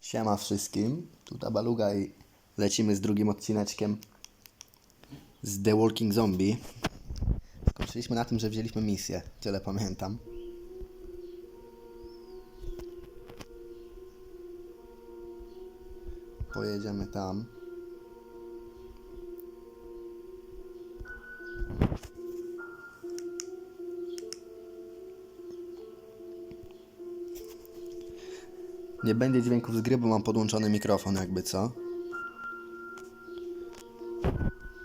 Siema wszystkim, tu Tabaluga i lecimy z drugim odcineczkiem z The Walking Zombie. Skończyliśmy na tym, że wzięliśmy misję, tyle pamiętam. Pojedziemy tam. Nie będzie dźwięków z gry, bo mam podłączony mikrofon, jakby co.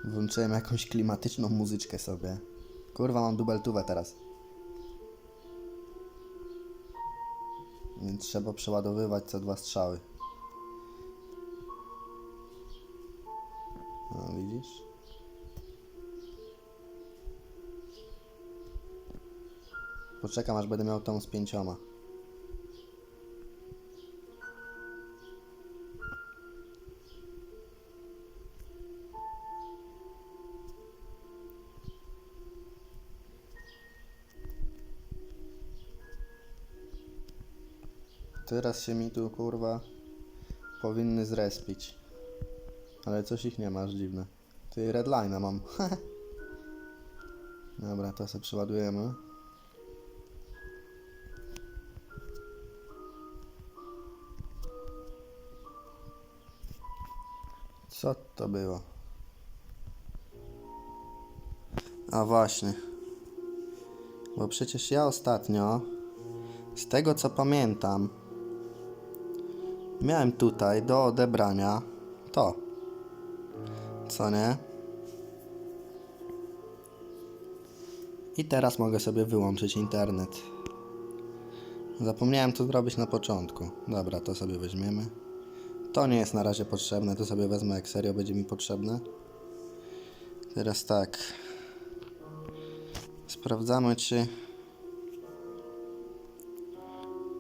Włączyłem jakąś klimatyczną muzyczkę sobie. Kurwa, mam dubeltówę teraz. Więc trzeba przeładowywać co dwa strzały. No, widzisz? Poczekam, aż będę miał tą z pięcioma. Teraz się mi tu kurwa powinny zrespić. Ale coś ich nie ma, aż dziwne. Ty redline'a mam. Dobra, to sobie przeładujemy. Co to było? A właśnie. Bo przecież ja ostatnio, z tego co pamiętam, miałem tutaj do odebrania to. Co nie? I teraz mogę sobie wyłączyć internet. Zapomniałem to zrobić na początku. Dobra, to sobie weźmiemy. To nie jest na razie potrzebne, to sobie wezmę jak serio będzie mi potrzebne. Teraz tak. Sprawdzamy czy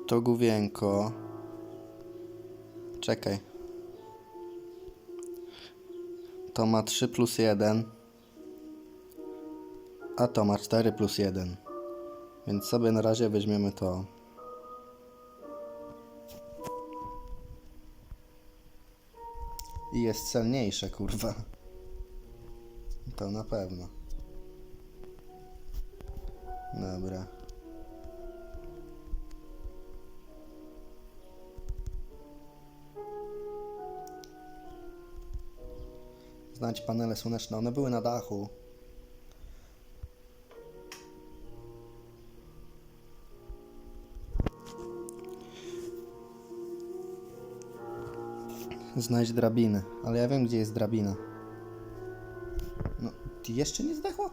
to główienko. Czekaj. To ma 3 plus 1. A to ma 4 plus 1. Więc sobie na razie weźmiemy to. I jest celniejsze, kurwa. To na pewno. Dobra. Znać panele słoneczne, one były na dachu. Znajdź drabinę, ale ja wiem gdzie jest drabina. No, ty jeszcze nie zdechła?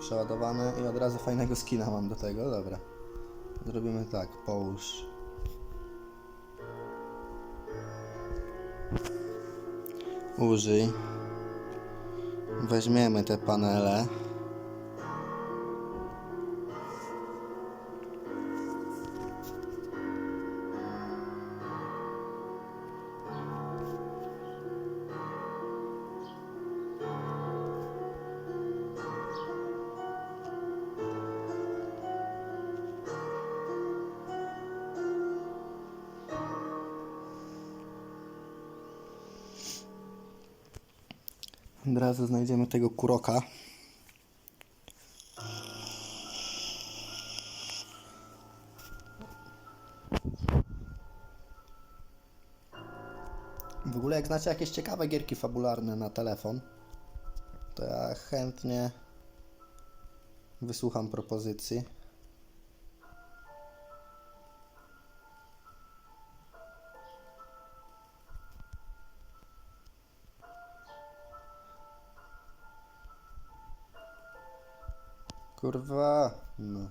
Przeładowane i od razu fajnego skina mam do tego, dobra. Zrobimy tak, połóż. Użyj. Weźmiemy te panele. Od razu znajdziemy tego kuroka. W ogóle jak znacie jakieś ciekawe gierki fabularne na telefon, to ja chętnie wysłucham propozycji. Kurwa, no.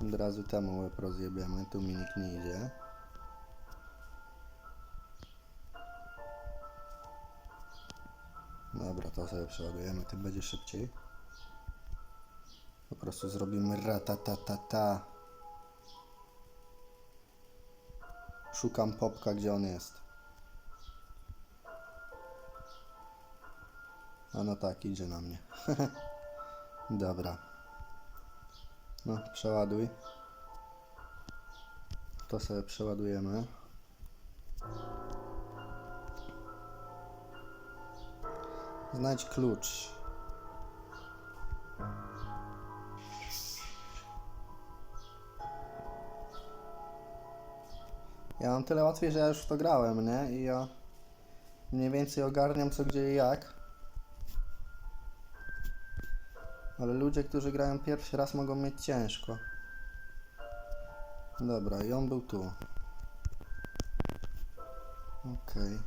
Od razu temu łeb rozjebiemy, tu mi nikt nie idzie. Dobra, to sobie przeładujemy, tym będzie szybciej. Po prostu zrobimy ratatatata. Szukam popka, gdzie on jest. A no tak, idzie na mnie. Dobra. No, przeładuj. To sobie przeładujemy. Znajdź klucz. Ja mam tyle łatwiej, że ja już w to grałem, nie? I ja mniej więcej ogarniam co gdzie i jak. Ale ludzie, którzy grają pierwszy raz mogą mieć ciężko. Dobra, i on był tu. Okej.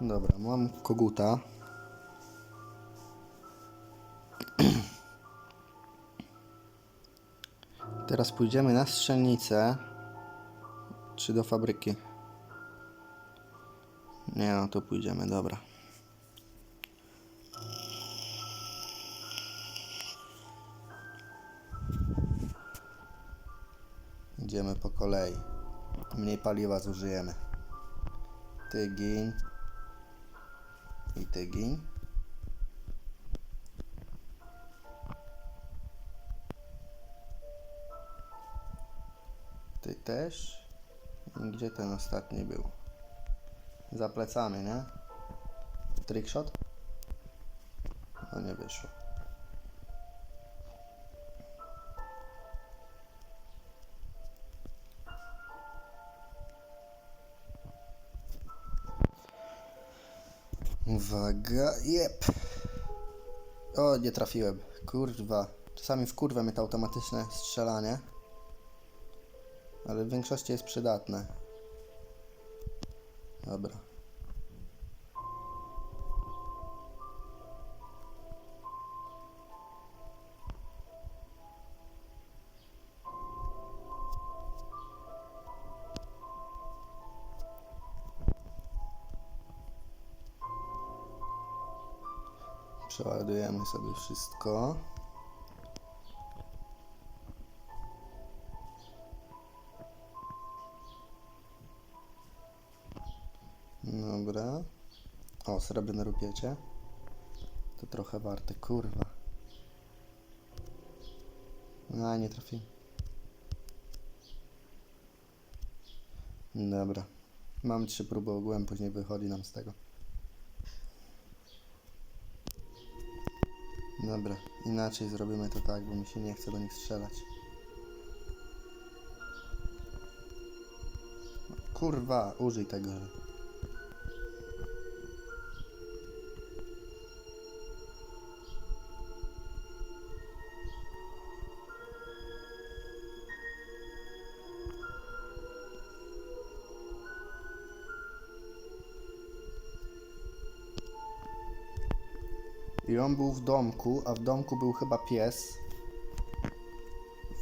Dobra, mam koguta. Teraz pójdziemy na strzelnicę. Czy do fabryki? Nie, no to pójdziemy, dobra. Idziemy po kolei. Mniej paliwa zużyjemy. Ty gin. I ty gin. Też? I Gdzie ten ostatni był? Za plecami, nie? Trickshot? No nie wyszło. Uwaga, jep. O, nie trafiłem. Kurwa. Czasami wkurwa mnie to automatyczne strzelanie. Ale w większości jest przydatne. Dobra. Przeładujemy sobie wszystko. Srebrne rupiecie. To trochę warte, kurwa. A, nie trafi. Dobra. Mamy trzy próby ogółem, później wychodzi nam z tego. Dobra, inaczej zrobimy to tak, bo mi się nie chce do nich strzelać. Kurwa, użyj tego. I on był w domku, a w domku był chyba pies.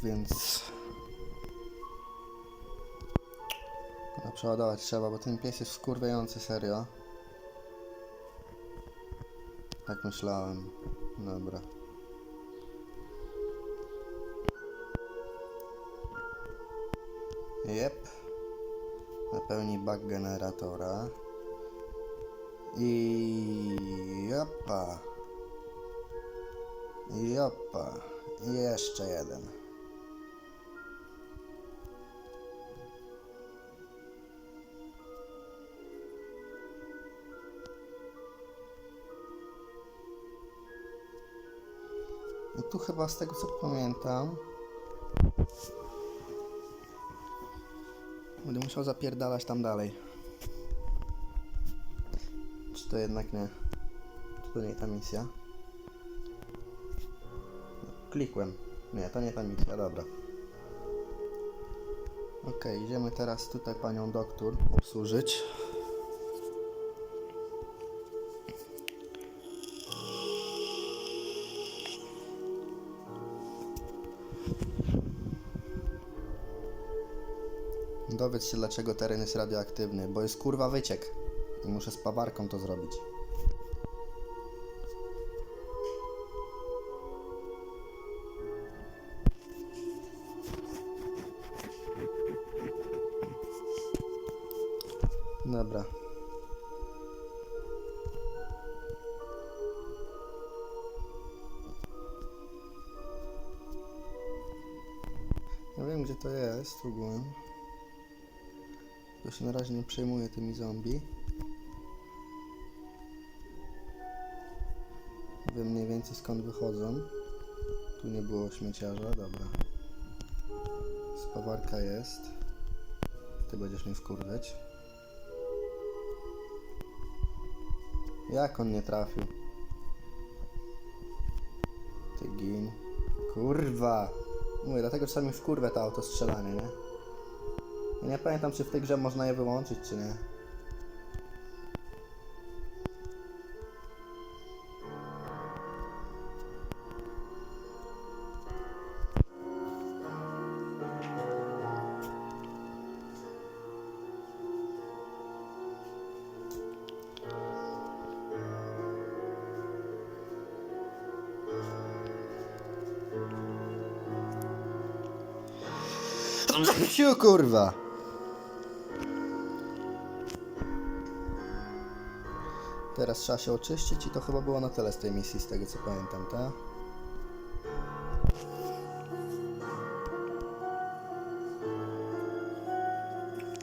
Więc. No, przeładować trzeba, bo ten pies jest wkurwiający serio. Tak myślałem. Dobra. Jep. Napełni bak generatora. I jopa. Jopa. Jeszcze jeden. I tu chyba z tego co pamiętam Będę musiał zapierdalać tam dalej. Czy to jednak nie? Czy to nie ta misja? Klikłem. Nie, to nie ta misja, dobra. Okej, idziemy teraz tutaj panią doktor obsłużyć. Dowiedz się dlaczego teren jest radioaktywny, bo jest kurwa wyciek. I muszę z pawarką to zrobić. Ja wiem gdzie to jest ogółem. Tylko się na razie nie przejmuję tymi zombie. Wiem mniej więcej skąd wychodzą. Tu nie było śmieciarza, dobra. Spawarka jest. Ty będziesz mnie wkurwiać. Jak on nie trafił? Ty gin. Kurwa! Mówię, dlatego czasami wkurwę to autostrzelanie, nie? Ja nie pamiętam, czy w tej grze można je wyłączyć, czy nie. Siu kurwa! Teraz trzeba się oczyścić i to chyba było na tyle z tej misji, z tego co pamiętam, tak?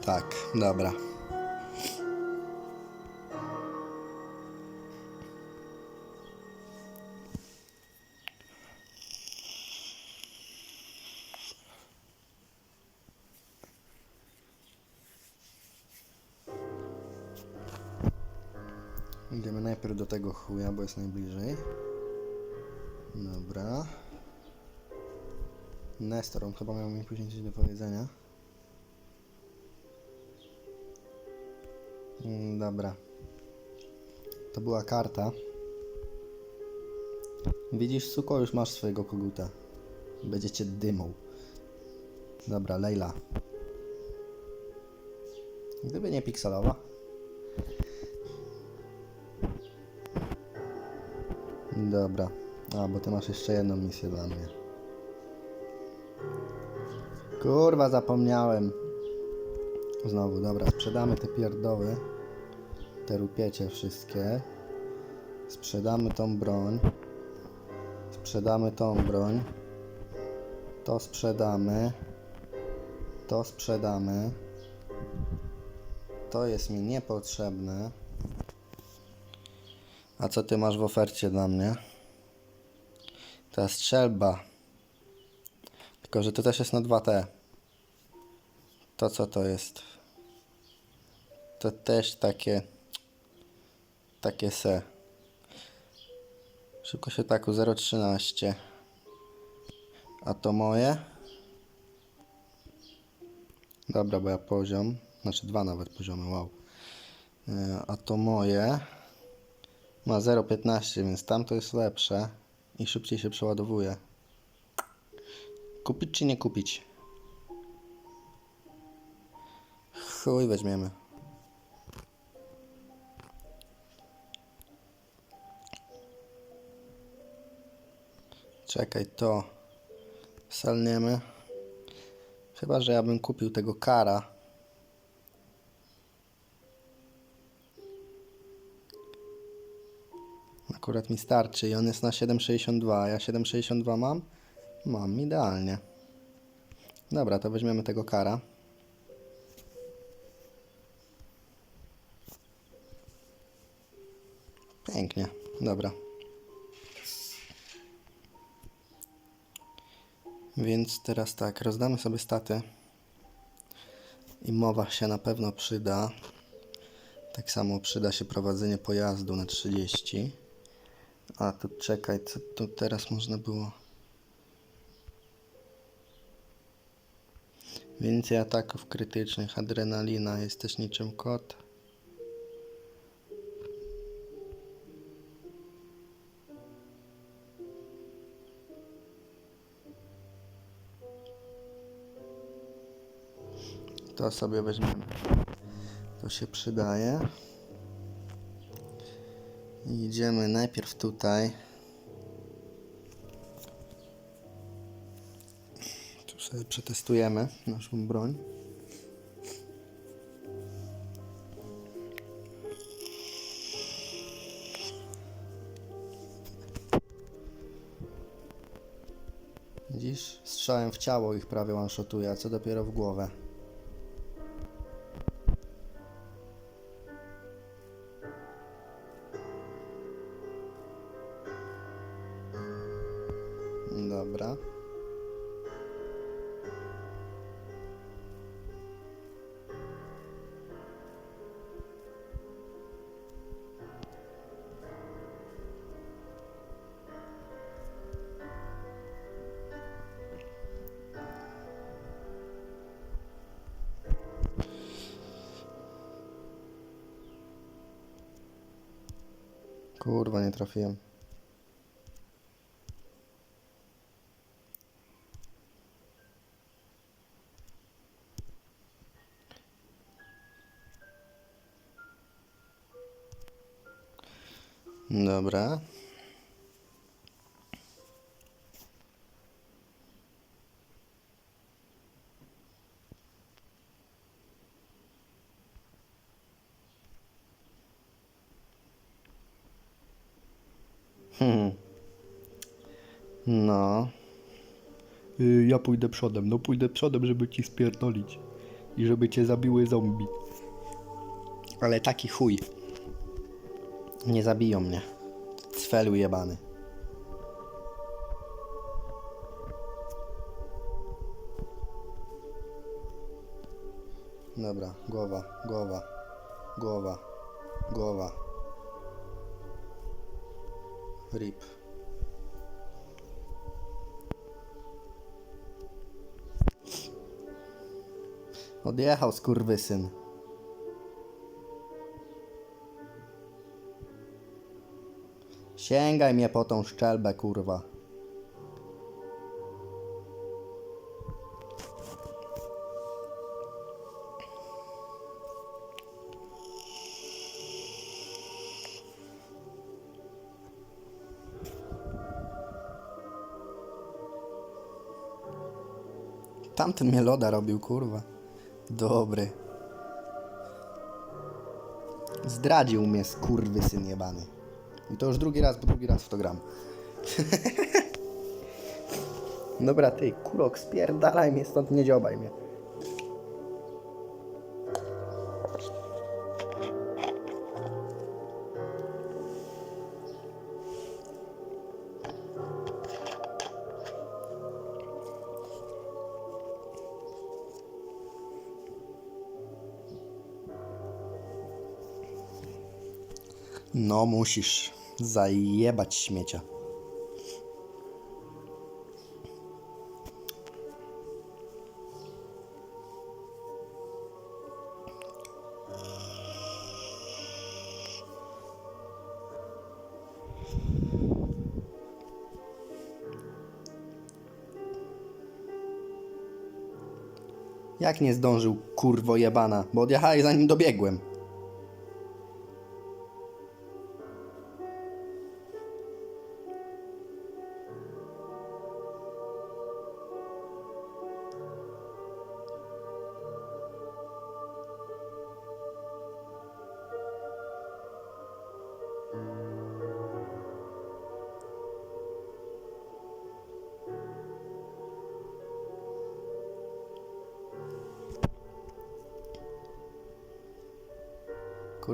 Tak, dobra. Chuja, bo jest najbliżej. Dobra. Nestor, on chyba miał mi później coś do powiedzenia. Mm, Dobra. To była karta. Widzisz, suko, już masz swojego koguta. Będziecie dymą. Dobra, Leila. Gdyby nie pikselowa. Dobra. A, bo ty masz jeszcze jedną misję dla mnie. Kurwa, zapomniałem. Znowu, dobra, sprzedamy te pierdoły. Te rupiecie wszystkie. Sprzedamy tą broń. Sprzedamy tą broń. To sprzedamy. To sprzedamy. To jest mi niepotrzebne. A co ty masz w ofercie dla mnie? Ta strzelba. Tylko, że to też jest na 2T. To co to jest? To też takie... Takie se. Szybko się taku 0,13. A to moje? Dobra, bo ja poziom. Znaczy dwa nawet poziomy, wow. E, A to moje. Ma 0,15, więc tamto jest lepsze i szybciej się przeładowuje. Kupić czy nie kupić? Chuj weźmiemy. Czekaj, to salniemy. Chyba, że ja bym kupił tego kara. Akurat mi starczy i on jest na 7,62. a Ja 7,62 mam? Mam, idealnie. Dobra, to weźmiemy tego kara. Pięknie, dobra. Więc teraz tak, rozdamy sobie staty. I mowa się na pewno przyda. Tak samo przyda się prowadzenie pojazdu na 30. A tu czekaj, co teraz można było? Więcej ataków krytycznych, adrenalina, jesteś niczym kot. To sobie weźmiemy. To się przydaje. I idziemy najpierw tutaj. Tu sobie przetestujemy naszą broń. Widzisz? Strzałem w ciało ich prawie one a co dopiero w głowę. Dobra. Kurwa, nie trafiłem. Dobra. Hmm. No. Y, Ja pójdę przodem, no pójdę przodem, żeby ci spierdolić. I żeby cię zabiły zombie. Ale taki chuj. Nie zabiją mnie. Cfelu jebany. Dobra, głowa, głowa, głowa, głowa. Rip. Odjechał skurwysyn. Sięgaj mnie po tą szczelbę, kurwa. Tamten mnie loda robił, kurwa. Dobry. Zdradził mnie skurwysyn jebany. I to już drugi raz, bo drugi raz w to gram. Dobra, ty, kurok, spierdalaj mnie stąd, nie dziobaj mnie. No, musisz zajebać śmiecia. Jak nie zdążył, kurwo jebana, bo odjechałeś zanim dobiegłem.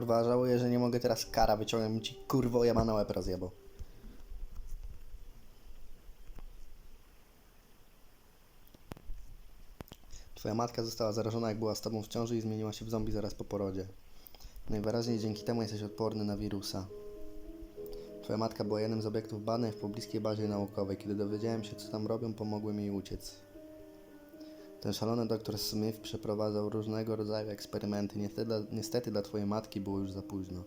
Kurwa, żałuję, że nie mogę teraz kara wyciągnąć ci kurwo jebana łeb rozjebał. Twoja matka została zarażona jak była z tobą w ciąży i zmieniła się w zombie zaraz po porodzie. Najwyraźniej dzięki temu jesteś odporny na wirusa. Twoja matka była jednym z obiektów badań w pobliskiej bazie naukowej. Kiedy dowiedziałem się, co tam robią, pomogłem jej uciec. Ten szalony doktor Smith przeprowadzał różnego rodzaju eksperymenty. Niestety dla, niestety dla twojej matki było już za późno.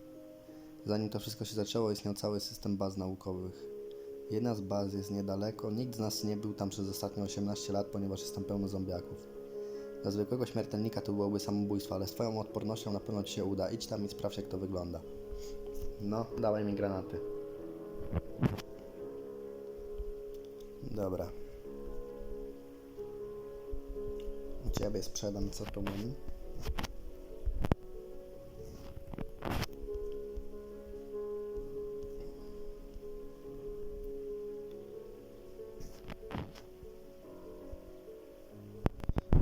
Zanim to wszystko się zaczęło, istniał cały system baz naukowych. Jedna z baz jest niedaleko. Nikt z nas nie był tam przez ostatnie 18 lat, ponieważ jest tam pełno zombiaków. Dla zwykłego śmiertelnika to byłoby samobójstwo, ale z twoją odpornością na pewno ci się uda. Idź tam i sprawdź, jak to wygląda. No, dawaj mi granaty. Dobra. Ciebie sprzedam, co tu mam.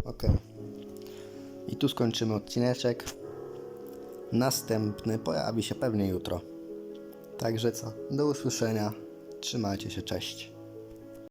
Ok. I tu skończymy odcineczek. Następny pojawi się pewnie jutro. Także co? Do usłyszenia. Trzymajcie się, cześć.